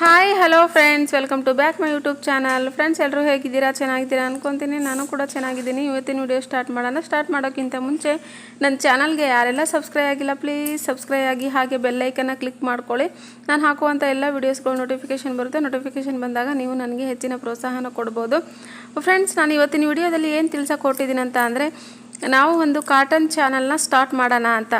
Hi hello friends welcome to back my YouTube channel friends ಎಲ್ಲರೂ ಹೇಗಿದ್ದೀರಾ? ಚೆನ್ನಾಗಿದ್ದೀರಾ ಅನ್ಕೊತೀನಿ. ನಾನು ಕೂಡ ಚೆನ್ನಾಗಿದ್ದೀನಿ. ಇವತ್ತಿನ ವಿಡಿಯೋ ಸ್ಟಾರ್ಟ್ ಮಾಡೋಣ. ಸ್ಟಾರ್ಟ್ ಮಾಡೋಕ್ಕಿಂತ ಮುಂಚೆ ನನ್ನ ಚಾನಲ್ಗೆ ಯಾರೆಲ್ಲ ಸಬ್ಸ್ಕ್ರೈಬ್ ಆಗಿಲ್ಲ ಪ್ಲೀಸ್ ಸಬ್ಸ್ಕ್ರೈಬ್ ಆಗಿ ಹಾಗೆ ಬೆಲ್ಲೈಕನ್ನು ಕ್ಲಿಕ್ ಮಾಡ್ಕೊಳ್ಳಿ. ನಾನು ಹಾಕುವಂಥ ಎಲ್ಲ ವೀಡಿಯೋಸ್ಗಳು ನೋಟಿಫಿಕೇಶನ್ ಬರುತ್ತೆ. ನೋಟಿಫಿಕೇಷನ್ ಬಂದಾಗ ನೀವು ನನಗೆ ಹೆಚ್ಚಿನ ಪ್ರೋತ್ಸಾಹನ ಕೊಡ್ಬೋದು. ಫ್ರೆಂಡ್ಸ್ ನಾನು ಇವತ್ತಿನ ವಿಡಿಯೋದಲ್ಲಿ ಏನು ತಿಳ್ಸೋಕೆ ಕೊಟ್ಟಿದ್ದೀನಿ ಅಂತ ಅಂದರೆ, ನಾವು ಒಂದು ಕಾಟನ್ ಚಾನಲ್ನ ಸ್ಟಾರ್ಟ್ ಮಾಡೋಣ ಅಂತ.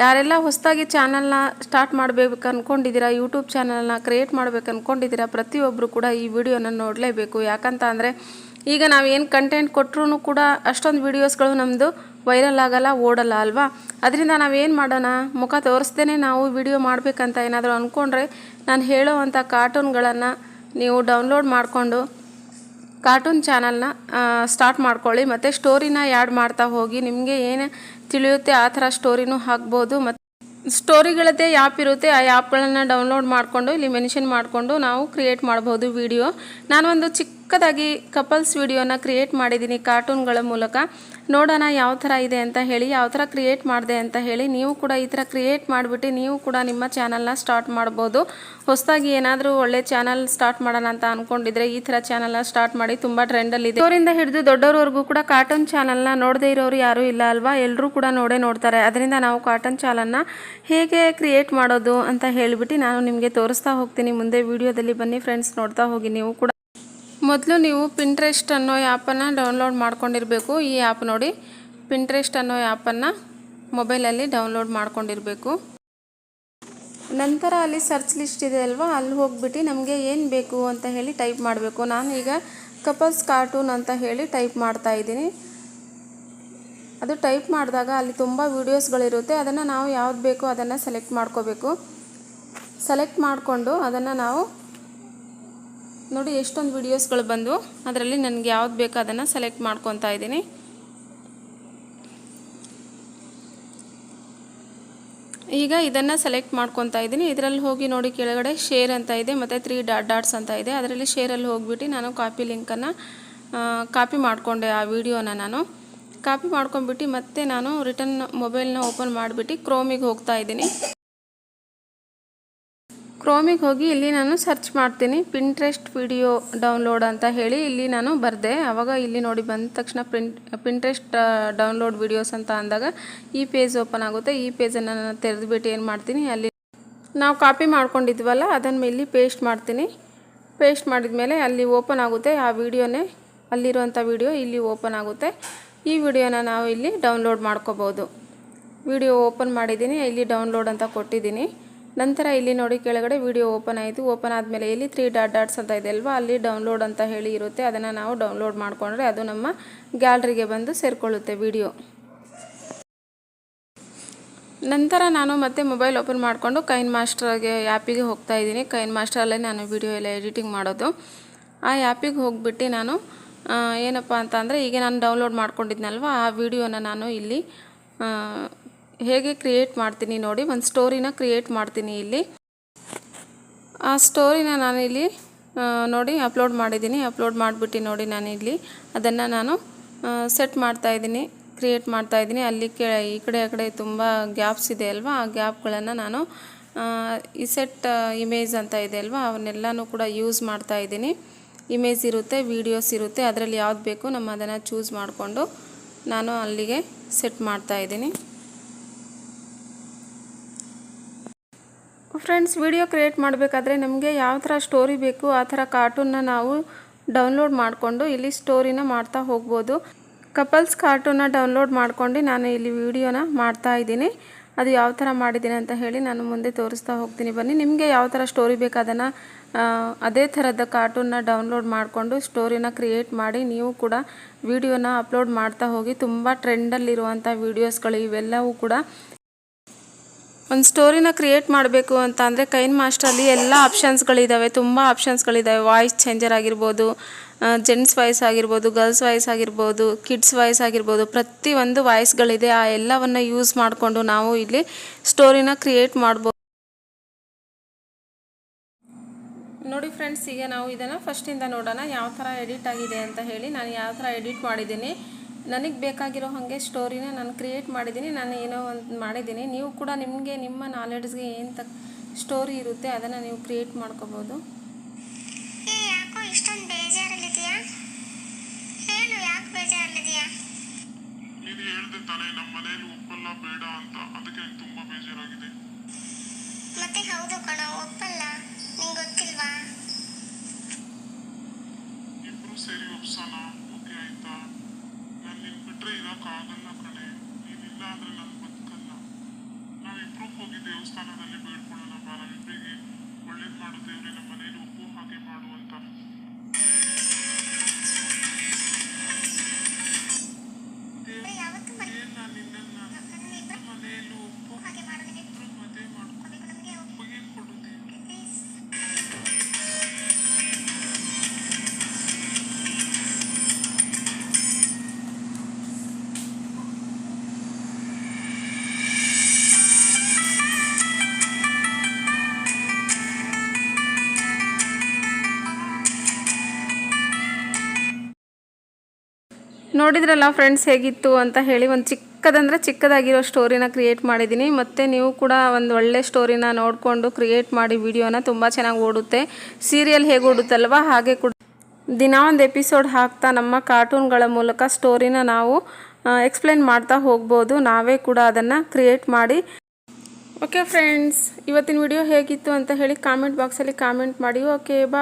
ಯಾರೆಲ್ಲ ಹೊಸದಾಗಿ ಚಾನಲ್ನ ಸ್ಟಾರ್ಟ್ ಮಾಡಬೇಕು ಅಂದ್ಕೊಂಡಿದ್ದೀರಾ ಯೂಟ್ಯೂಬ್ ಚಾನಲ್ನ ಕ್ರಿಯೇಟ್ ಮಾಡಬೇಕು ಅಂದ್ಕೊಂಡಿದ್ದೀರಾ ಪ್ರತಿಯೊಬ್ಬರು ಕೂಡ ಈ ವಿಡಿಯೋನ ನೋಡಲೇಬೇಕು. ಯಾಕಂತ ಅಂದರೆ ಈಗ ನಾವು ಏನು ಕಂಟೆಂಟ್ ಕೊಟ್ಟರು ಕೂಡ ಅಷ್ಟೊಂದು ವೀಡಿಯೋಸ್ಗಳು ನಮ್ಮದು ವೈರಲ್ ಆಗಲ್ಲ, ಓಡಲ್ಲ ಅಲ್ವಾ? ಅದರಿಂದ ನಾವೇನು ಮಾಡೋಣ? ಮುಖ ತೋರಿಸ್ದೇ ನಾವು ವಿಡಿಯೋ ಮಾಡಬೇಕಂತ ಏನಾದರೂ ಅಂದ್ಕೊಂಡ್ರೆ ನಾನು ಹೇಳೋವಂಥ ಕಾರ್ಟೂನ್ಗಳನ್ನು ನೀವು ಡೌನ್ಲೋಡ್ ಮಾಡಿಕೊಂಡು ಕಾರ್ಟೂನ್ ಚಾನಲ್ನ ಸ್ಟಾರ್ಟ್ ಮಾಡ್ಕೊಳ್ಳಿ. ಮತ್ತು ಸ್ಟೋರಿನ ಆ್ಯಡ್ ಮಾಡ್ತಾ ಹೋಗಿ. ನಿಮಗೆ ಏನು ತಿಳಿಯುತ್ತೆ ಆ ಥರ ಸ್ಟೋರಿನೂ ಹಾಕ್ಬೋದು. ಮತ್ತು ಸ್ಟೋರಿಗಳದ್ದೇ ಆ್ಯಪ್ ಇರುತ್ತೆ. ಆ ಆ್ಯಪ್ಗಳನ್ನು ಡೌನ್ಲೋಡ್ ಮಾಡಿಕೊಂಡು, ಇಲ್ಲಿ ಮೆನ್ಷನ್ ಮಾಡಿಕೊಂಡು ನಾವು ಕ್ರಿಯೇಟ್ ಮಾಡ್ಬೋದು ವಿಡಿಯೋ ನಾನು ಒಂದು ಚಿಕ್ಕದಾಗಿ ಕಪಲ್ಸ್ ವಿಡಿಯೋನ ಕ್ರಿಯೇಟ್ ಮಾಡಿದ್ದೀನಿ ಕಾರ್ಟೂನ್ಗಳ ಮೂಲಕ. ನೋಡೋಣ ಯಾವ ಥರ ಇದೆ ಅಂತ ಹೇಳಿ, ಯಾವ ಥರ ಕ್ರಿಯೇಟ್ ಮಾಡಿದೆ ಅಂತ ಹೇಳಿ, ನೀವು ಕೂಡ ಈ ಥರ ಕ್ರಿಯೇಟ್ ಮಾಡಿಬಿಟ್ಟು ನೀವು ಕೂಡ ನಿಮ್ಮ ಚಾನಲ್ನ ಸ್ಟಾರ್ಟ್ ಮಾಡ್ಬೋದು. ಹೊಸದಾಗಿ ಏನಾದರೂ ಒಳ್ಳೆ ಚಾನಲ್ ಸ್ಟಾರ್ಟ್ ಮಾಡೋಣ ಅಂತ ಅಂದ್ಕೊಂಡಿದ್ರೆ ಈ ಥರ ಚಾನಲ್ನ ಸ್ಟಾರ್ಟ್ ಮಾಡಿ ತುಂಬ ಟ್ರೆಂಡಲ್ಲಿದೆ. ಅವರಿಂದ ಹಿಡಿದು ದೊಡ್ಡವರವರೆಗೂ ಕೂಡ ಕಾರ್ಟೂನ್ ಚಾನಲ್ನ ನೋಡದೇ ಇರೋರು ಯಾರೂ ಇಲ್ಲ ಅಲ್ವಾ? ಎಲ್ಲರೂ ಕೂಡ ನೋಡೇ ನೋಡ್ತಾರೆ. ಅದರಿಂದ ನಾವು ಕಾರ್ಟೂನ್ ಚಾನಲ್ನ ಹೇಗೆ ಕ್ರಿಯೇಟ್ ಮಾಡೋದು ಅಂತ ಹೇಳಿಬಿಟ್ಟು ನಾನು ನಿಮಗೆ ತೋರಿಸ್ತಾ ಹೋಗ್ತೀನಿ. ಮುಂದೆ ವಿಡಿಯೋದಲ್ಲಿ ಬನ್ನಿ. ಫ್ರೆಂಡ್ಸ್, ನೋಡ್ತಾ ಹೋಗಿ. ನೀವು ಕೂಡ ಮೊದಲು ನೀವು ಪಿಂಟ್ರೆಸ್ಟ್ ಅನ್ನೋ ಆ್ಯಪನ್ನು ಡೌನ್ಲೋಡ್ ಮಾಡ್ಕೊಂಡಿರಬೇಕು. ಈ ಆ್ಯಪ್ ನೋಡಿ ಪಿಂಟ್ರೆಸ್ಟ್ ಅನ್ನೋ ಆ್ಯಪನ್ನು ಮೊಬೈಲಲ್ಲಿ ಡೌನ್ಲೋಡ್ ಮಾಡ್ಕೊಂಡಿರಬೇಕು. ನಂತರ ಅಲ್ಲಿ ಸರ್ಚ್ ಲಿಸ್ಟ್ ಇದೆ ಅಲ್ವಾ? ಅಲ್ಲಿ ಹೋಗ್ಬಿಟ್ಟು ನಮಗೆ ಏನು ಬೇಕು ಅಂತ ಹೇಳಿ ಟೈಪ್ ಮಾಡಬೇಕು. ನಾನು ಈಗ ಕಪಲ್ಸ್ ಕಾರ್ಟೂನ್ ಅಂತ ಹೇಳಿ ಟೈಪ್ ಮಾಡ್ತಾ ಇದ್ದೀನಿ. ಅದು ಟೈಪ್ ಮಾಡಿದಾಗ ಅಲ್ಲಿ ತುಂಬ ವೀಡಿಯೋಸ್ಗಳಿರುತ್ತೆ ಅದನ್ನು ನಾವು ಯಾವ್ದು ಬೇಕೋ ಅದನ್ನು ಸೆಲೆಕ್ಟ್ ಮಾಡ್ಕೋಬೇಕು. ಸೆಲೆಕ್ಟ್ ಮಾಡಿಕೊಂಡು ಅದನ್ನು ನಾವು ನೋಡಿ, ಎಷ್ಟೊಂದು ವಿಡಿಯೋಸ್ಗಳು ಬಂದವು ಅದರಲ್ಲಿ ನನಗೆ ಯಾವ್ದು ಬೇಕೋ ಅದನ್ನು ಸೆಲೆಕ್ಟ್ ಮಾಡ್ಕೊತಾ ಇದ್ದೀನಿ. ಈಗ ಇದನ್ನು ಸೆಲೆಕ್ಟ್ ಮಾಡ್ಕೊತಾ ಇದ್ದೀನಿ. ಇದರಲ್ಲಿ ಹೋಗಿ ನೋಡಿ, ಕೆಳಗಡೆ ಶೇರ್ ಅಂತ ಇದೆ, ಮತ್ತು ತ್ರೀ ಡಾಟ್ ಡಾಟ್ಸ್ ಅಂತ ಇದೆ. ಅದರಲ್ಲಿ ಶೇರಲ್ಲಿ ಹೋಗಿಬಿಟ್ಟು ನಾನು ಕಾಪಿ ಲಿಂಕನ್ನು ಕಾಪಿ ಮಾಡಿಕೊಂಡೆ ಆ ವಿಡಿಯೋನ ನಾನು. ಕಾಪಿ ಮಾಡ್ಕೊಂಡ್ಬಿಟ್ಟು ಮತ್ತೆ ನಾನು ರಿಟರ್ನ್ ಮೊಬೈಲ್ನ ಓಪನ್ ಮಾಡಿಬಿಟ್ಟು ಕ್ರೋಮಿಗೆ ಹೋಗ್ತಾ ಇದ್ದೀನಿ. ಕ್ರೋಮಿಗೆ ಹೋಗಿ ಇಲ್ಲಿ ನಾನು ಸರ್ಚ್ ಮಾಡ್ತೀನಿ. ಪಿಂಟ್ರೆಸ್ಟ್ ವಿಡಿಯೋ ಡೌನ್ಲೋಡ್ ಅಂತ ಹೇಳಿ ಇಲ್ಲಿ ನಾನು ಬರೆದೆ. ಆವಾಗ ಇಲ್ಲಿ ನೋಡಿ ಬಂದ ತಕ್ಷಣ ಪ್ರಿಂಟ್ ಪಿಂಟ್ರೆಸ್ಟ್ ಡೌನ್ಲೋಡ್ ವಿಡಿಯೋಸ್ ಅಂತ ಅಂದಾಗ ಈ ಪೇಜ್ ಓಪನ್ ಆಗುತ್ತೆ. ಈ ಪೇಜನ್ನು ನಾನು ತೆರೆದುಬಿಟ್ಟು ಏನು ಮಾಡ್ತೀನಿ? ಅಲ್ಲಿ ನಾವು ಕಾಪಿ ಮಾಡ್ಕೊಂಡಿದ್ವಲ್ಲ, ಅದನ್ನು ಇಲ್ಲಿ ಪೇಸ್ಟ್ ಮಾಡ್ತೀನಿ. ಪೇಸ್ಟ್ ಮಾಡಿದ ಮೇಲೆ ಅಲ್ಲಿ ಓಪನ್ ಆಗುತ್ತೆ. ಆ ವಿಡಿಯೋನೇ ಅಲ್ಲಿರುವಂಥ ವಿಡಿಯೋ ಇಲ್ಲಿ ಓಪನ್ ಆಗುತ್ತೆ. ಈ ವಿಡಿಯೋನ ನಾವು ಇಲ್ಲಿ ಡೌನ್ಲೋಡ್ ಮಾಡ್ಕೋಬೋದು. ವಿಡಿಯೋ ಓಪನ್ ಮಾಡಿದ್ದೀನಿ. ಇಲ್ಲಿ ಡೌನ್ಲೋಡ್ ಅಂತ ಕೊಟ್ಟಿದ್ದೀನಿ. ನಂತರ ಇಲ್ಲಿ ನೋಡಿ ಕೆಳಗಡೆ ವಿಡಿಯೋ ಓಪನ್ ಆಯಿತು. ಓಪನ್ ಆದಮೇಲೆ ಇಲ್ಲಿ ತ್ರೀ ಡಾಟ್ ಡಾಟ್ಸ್ ಅಂತ ಇದೆ ಅಲ್ವಾ? ಅಲ್ಲಿ ಡೌನ್ಲೋಡ್ ಅಂತ ಹೇಳಿ ಇರುತ್ತೆ. ಅದನ್ನು ನಾವು ಡೌನ್ಲೋಡ್ ಮಾಡಿಕೊಂಡ್ರೆ ಅದು ನಮ್ಮ ಗ್ಯಾಲರಿಗೆ ಬಂದು ಸೇರಿಕೊಳ್ಳುತ್ತೆ ವಿಡಿಯೋ. ನಂತರ ನಾನು ಮತ್ತೆ ಮೊಬೈಲ್ ಓಪನ್ ಮಾಡಿಕೊಂಡು ಕೈನ್ ಮಾಸ್ಟರ್ಗೆ ಆ್ಯಪಿಗೆ ಹೋಗ್ತಾ ಇದ್ದೀನಿ. ಕೈನ್ ಮಾಸ್ಟರಲ್ಲೇ ನಾನು ವಿಡಿಯೋ ಎಲ್ಲ ಎಡಿಟಿಂಗ್ ಮಾಡೋದು. ಆ ಆ್ಯಪಿಗೆ ಹೋಗಿಬಿಟ್ಟು ನಾನು ಏನಪ್ಪ ಅಂತ ಅಂದರೆ ಈಗ ನಾನು ಡೌನ್ಲೋಡ್ ಮಾಡ್ಕೊಂಡಿದ್ನಲ್ವ? ಆ ವಿಡಿಯೋನ ನಾನು ಇಲ್ಲಿ ಹೇಗೆ ಕ್ರಿಯೇಟ್ ಮಾಡ್ತೀನಿ ನೋಡಿ, ಒಂದು ಸ್ಟೋರಿನ ಕ್ರಿಯೇಟ್ ಮಾಡ್ತೀನಿ ಇಲ್ಲಿ. ಆ ಸ್ಟೋರಿನ ನಾನು ಇಲ್ಲಿ ನೋಡಿ ಅಪ್ಲೋಡ್ ಮಾಡಿದ್ದೀನಿ. ಅಪ್ಲೋಡ್ ಮಾಡಿಬಿಟ್ಟು ನೋಡಿ ನಾನು ಇಲ್ಲಿ ಅದನ್ನು ನಾನು ಸೆಟ್ ಮಾಡ್ತಾ ಇದ್ದೀನಿ ಕ್ರಿಯೇಟ್ ಮಾಡ್ತಾ ಇದ್ದೀನಿ. ಅಲ್ಲಿ ಕೆ, ಈ ಕಡೆ, ಆ ಕಡೆ ತುಂಬ ಗ್ಯಾಪ್ಸ್ ಇದೆ ಅಲ್ವಾ? ಆ ಗ್ಯಾಪ್ಗಳನ್ನು ನಾನು ಈ ಸೆಟ್ ಇಮೇಜ್ ಅಂತ ಇದೆ ಅಲ್ವಾ? ಅವನ್ನೆಲ್ಲನೂ ಕೂಡ ಯೂಸ್ ಮಾಡ್ತಾ ಇದ್ದೀನಿ. ಇಮೇಜ್ ಇರುತ್ತೆ ವೀಡಿಯೋಸ್ ಇರುತ್ತೆ. ಅದರಲ್ಲಿ ಯಾವ್ದು ಬೇಕು, ನಮ್ಮ ಅದನ್ನು ಚೂಸ್ ಮಾಡಿಕೊಂಡು ನಾನು ಅಲ್ಲಿಗೆ ಸೆಟ್ ಮಾಡ್ತಾ ಇದ್ದೀನಿ. ಫ್ರೆಂಡ್ಸ್ ವಿಡಿಯೋ ಕ್ರಿಯೇಟ್ ಮಾಡಬೇಕಾದ್ರೆ ನಮಗೆ ಯಾವ ಥರ ಸ್ಟೋರಿ ಬೇಕು, ಆ ಥರ ಕಾರ್ಟೂನ್ನ ನಾವು ಡೌನ್ಲೋಡ್ ಮಾಡಿಕೊಂಡು ಇಲ್ಲಿ ಸ್ಟೋರಿನ ಮಾಡ್ತಾ ಹೋಗ್ಬೋದು. ಕಪಲ್ಸ್ ಕಾರ್ಟೂನ್ನ ಡೌನ್ಲೋಡ್ ಮಾಡ್ಕೊಂಡು ನಾನು ಇಲ್ಲಿ ವಿಡಿಯೋನ ಮಾಡ್ತಾ ಇದ್ದೀನಿ. ಅದು ಯಾವ ಥರ ಮಾಡಿದ್ದೀನಿ ಅಂತ ಹೇಳಿ ನಾನು ಮುಂದೆ ತೋರಿಸ್ತಾ ಹೋಗ್ತೀನಿ. ಬನ್ನಿ, ನಿಮಗೆ ಯಾವ ಥರ ಸ್ಟೋರಿ ಬೇಕು ಅದನ್ನು ಅದೇ ಥರದ ಕಾರ್ಟೂನ್ನ ಡೌನ್ಲೋಡ್ ಮಾಡಿಕೊಂಡು ಸ್ಟೋರಿನ ಕ್ರಿಯೇಟ್ ಮಾಡಿ ನೀವು ಕೂಡ ವಿಡಿಯೋನ ಅಪ್ಲೋಡ್ ಮಾಡ್ತಾ ಹೋಗಿ, ತುಂಬ ಟ್ರೆಂಡಲ್ಲಿರುವಂಥ ವೀಡಿಯೋಸ್ಗಳು ಇವೆಲ್ಲವೂ ಕೂಡ ಒಂದು ಸ್ಟೋರಿನ ಕ್ರಿಯೇಟ್ ಮಾಡಬೇಕು ಅಂತ ಅಂದರೆ ಕೈನ್ ಮಾಸ್ಟ್ರಲ್ಲಿ ಎಲ್ಲ ಆಪ್ಷನ್ಸ್ಗಳಿದ್ದಾವೆ ತುಂಬ ಆಪ್ಷನ್ಸ್ಗಳಿದ್ದಾವೆ ವಾಯ್ಸ್ ಚೇಂಜರ್ ಆಗಿರ್ಬೋದು ಜೆಂಟ್ಸ್ ವಾಯ್ಸ್ ಆಗಿರ್ಬೋದು ಗರ್ಲ್ಸ್ ವಾಯ್ಸ್ ಆಗಿರ್ಬೋದು ಕಿಡ್ಸ್ ವಾಯ್ಸ್ ಆಗಿರ್ಬೋದು ಪ್ರತಿಯೊಂದು ವಾಯ್ಸ್ಗಳಿದೆ ಆ ಎಲ್ಲವನ್ನು ಯೂಸ್ ಮಾಡಿಕೊಂಡು ನಾವು ಇಲ್ಲಿ ಸ್ಟೋರಿನ ಕ್ರಿಯೇಟ್ ಮಾಡ್ಬೋದು ನೋಡಿ ಫ್ರೆಂಡ್ಸ್ ಈಗ ನಾವು ಇದನ್ನು ಫಸ್ಟಿಂದ ನೋಡೋಣ ಯಾವ ಥರ ಎಡಿಟ್ ಆಗಿದೆ ಅಂತ ಹೇಳಿ. ನಾನು ಯಾವ ಥರ ಎಡಿಟ್ ಮಾಡಿದ್ದೀನಿ? ನನಗೆ ಬೇಕಾಗಿರೋ ಹಾಗೆ ಸ್ಟೋರಿನ ನಾನು ಕ್ರಿಯೇಟ್ ಮಾಡಿದ್ದೀನಿ ನಾನು ಏನೋ ಒಂದು ಮಾಡಿದ್ದೀನಿ ನೀವು ಕೂಡ ನಿಮಗೆ ನಿಮ್ಮ ನಾಲೆಡ್ಜ್ಗೆ ಏನು ತಕ್ ಸ್ಟೋರಿ ಇರುತ್ತೆ ಅದನ್ನು ನೀವು ಕ್ರಿಯೇಟ್ ಮಾಡ್ಕೋಬೋದು. ಹೇ ಯಾಕೋ ಇಷ್ಟೊಂದು ಬೇಜಾರಲ್ಲಿದೆಯಾ ಹೇಳು ಯಾಕೆ ಬೇಜಾರಲ್ಲಿದೆಯಾ ನೀನು ಹೇಳ್ದೆ ತಾನೇ ನಮ್ಮ ಮನೆಯಲ್ಲಿ ಒಪ್ಪಲ್ಲ ಬೇಡ ಅಂತ. ಅದಕ್ಕೆ ನಂಗೆ ತುಂಬಾ ಬೇಜಾರಾಗಿದೆ. ಮತ್ತೆ ಹೌದು ಕಣ ಒಪ್ಪಲ್ಲ? ನಿಂಗೆ ಗೊತ್ತಿಲ್ವಾ? ಇಬ್ರು ಸೇರಿ ಒಪ್ಸೋಣ? ಓಕೆ ಆಯ್ತಾ? ಬಿಟ್ರೆ ಇರೋಕ್ಕಾಗಲ್ಲ ಕಣೆ ನೀನಿಲ್ಲ ಅಂದ್ರೆ ನಾನು ಬದುಕಲ್ಲ ನಾವಿಬ್ರು ಹೋಗಿ ದೇವಸ್ಥಾನದಲ್ಲಿ ಬೇಡ್ಕೊಳ್ಳೋಣ ಬಾ ಇಬ್ಬರಿಗೆ ಒಳ್ಳೇದು ಮಾಡು ದೇವ್ರೆ ನೋಡಿದ್ರಲ್ಲ ಫ್ರೆಂಡ್ಸ್ ಹೇಗಿತ್ತು ಅಂತ ಹೇಳಿ ಒಂದು ಚಿಕ್ಕದಂದರೆ ಚಿಕ್ಕದಾಗಿರೋ ಸ್ಟೋರಿನ ಕ್ರಿಯೇಟ್ ಮಾಡಿದ್ದೀನಿ ಮತ್ತು ನೀವು ಕೂಡ ಒಂದು ಒಳ್ಳೆ ಸ್ಟೋರಿನ ನೋಡಿಕೊಂಡು ಕ್ರಿಯೇಟ್ ಮಾಡಿ ವಿಡಿಯೋನ ತುಂಬ ಚೆನ್ನಾಗಿ ಓಡುತ್ತೆ. ಸೀರಿಯಲ್ ಹೇಗೆ ಓಡುತ್ತಲ್ವ ಹಾಗೆ ಕೂಡ. ದಿನ ಒಂದು ಎಪಿಸೋಡ್ ಹಾಕ್ತಾ ನಮ್ಮ ಕಾರ್ಟೂನ್ಗಳ ಮೂಲಕ ಸ್ಟೋರಿನ ನಾವು ಎಕ್ಸ್ಪ್ಲೇನ್ ಮಾಡ್ತಾ ಹೋಗ್ಬೋದು. ನಾವೇ ಕೂಡ ಅದನ್ನು ಕ್ರಿಯೇಟ್ ಮಾಡಿ. ಓಕೆ ಫ್ರೆಂಡ್ಸ್ ಇವತ್ತಿನ ವಿಡಿಯೋ ಹೇಗಿತ್ತು ಅಂತ ಹೇಳಿ ಕಾಮೆಂಟ್ ಬಾಕ್ಸಲ್ಲಿ ಕಾಮೆಂಟ್ ಮಾಡಿ. ಓಕೆ ಬಾ